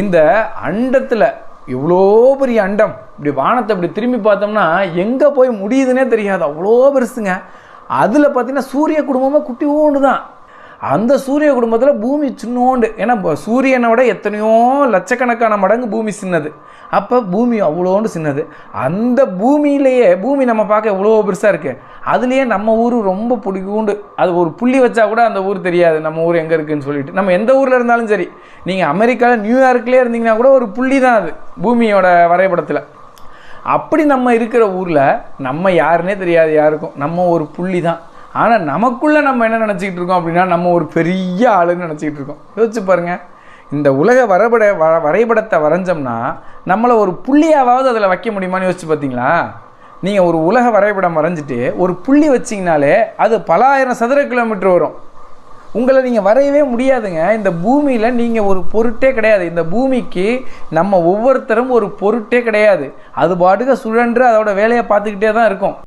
இந்த அண்டத்தில் இவ்வளோ பெரிய அண்டம் இப்படி வானத்தை இப்படி திரும்பி பார்த்தோம்னா எங்கே போய் முடியுதுன்னே தெரியாது. அவ்வளோ பெருசுங்க. அதில் பார்த்தீங்கன்னா சூரிய குடும்பமாக குட்டி ஒன்று தான் அந்த சூரிய குடும்பத்தில் பூமி சின்னோண்டு. ஏன்னா சூரியனை விட எத்தனையோ லட்சக்கணக்கான மடங்கு பூமி சின்னது. அப்போ பூமி அவ்வளோண்டு சின்னது. அந்த பூமியிலேயே பூமி நம்ம பார்க்க எவ்வளோ பெருசாக இருக்குது அதுலேயே நம்ம ஊர் ரொம்ப பிடிக்கூண்டு அது ஒரு புள்ளி வச்சா கூட அந்த ஊர் தெரியாது. நம்ம ஊர் எங்கே இருக்குன்னு சொல்லிட்டு. நம்ம எந்த ஊரில் இருந்தாலும் சரி. நீங்கள் அமெரிக்காவில் நியூயார்க்லேயே இருந்தீங்கன்னா கூட ஒரு புள்ளி தான் அது பூமியோட வரைபடத்தில். அப்படி நம்ம இருக்கிற ஊரில் நம்ம யாருன்னே தெரியாது யாருக்கும். நம்ம ஒரு புள்ளி தான். ஆனால் நமக்குள்ளே நம்ம என்ன நினச்சிக்கிட்டு இருக்கோம் அப்படின்னா நம்ம ஒரு பெரிய ஆளுன்னு நினச்சிக்கிட்டு இருக்கோம். யோசிச்சு பாருங்கள் இந்த உலக வரைபட வ வரைபடத்தை வரைஞ்சோம்னா நம்மளை ஒரு புள்ளியாவது அதில் வைக்க முடியுமான்னு யோசிச்சு பார்த்தீங்களா நீங்கள் ஒரு உலக வரைபடம் வரைஞ்சிட்டு ஒரு புள்ளி வச்சிங்கனாலே அது பல ஆயிரம் சதுர கிலோமீட்டர் வரும். உங்களை நீங்கள் வரையவே முடியாதுங்க. இந்த பூமியில் நீங்கள் ஒரு பொருட்டே கிடையாது. இந்த பூமிக்கு நம்ம ஒவ்வொருத்தரும் ஒரு பொருட்டே கிடையாது. அது பாட்டுக்கு சுழன்று அதோட வேலையை பார்த்துக்கிட்டே தான் இருக்கும்.